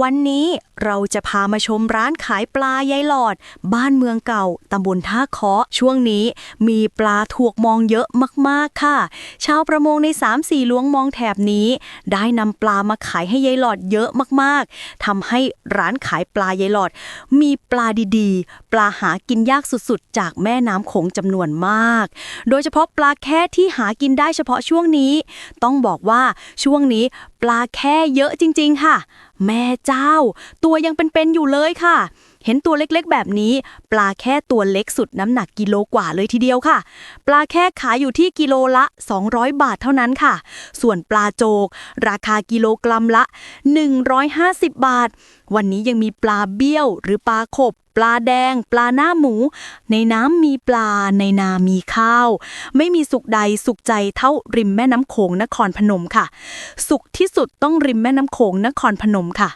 วันนี้ เราจะพามาชมร้านขายปลายายหลอด บ้านเมืองเก่าตำบลท่าเคาะช่วงนี้มีปลาถูกมองเยอะมากๆค่ะ ชาวประมงใน 3 4ล้วงมองแถบนี้ ได้นำปลามาขายให้ยายหลอดเยอะมากๆทำให้ร้านขายปลายายหลอด มีปลาดีๆ ปลาหากินยากสุดๆ จากแม่น้ำโขงจำนวนมาก โดยเฉพาะปลาแค่ที่หากินได้เฉพาะช่วงนี้ ต้องบอกว่าช่วงนี้ปลาแค่เยอะจริง ๆ ค่ะ แม่เจ้า ตัวตัวยังเป็นๆอยู่เลยค่ะ เห็นตัวเล็กๆ แบบนี้ ปลาแค่ตัวเล็กสุดน้ำหนักกิโลกว่าเลยทีเดียวค่ะ ปลาแค่ขายอยู่ที่กิโลละ 200 บาทเท่านั้นค่ะ ส่วนปลาโจก ราคากิโลกรัมละ 150 บาท วันนี้ยังมีปลาเบี้ยว หรือปลาขบปลาแดง ปลาหน้าหมู ในน้ำมีปลา ในนามีข้าว ไม่มีสุขใดสุขใจเท่าริมแม่น้ำโขงนครพนมค่ะ สุขที่สุดต้องริมแม่น้ำโขงนครพนมค่ะ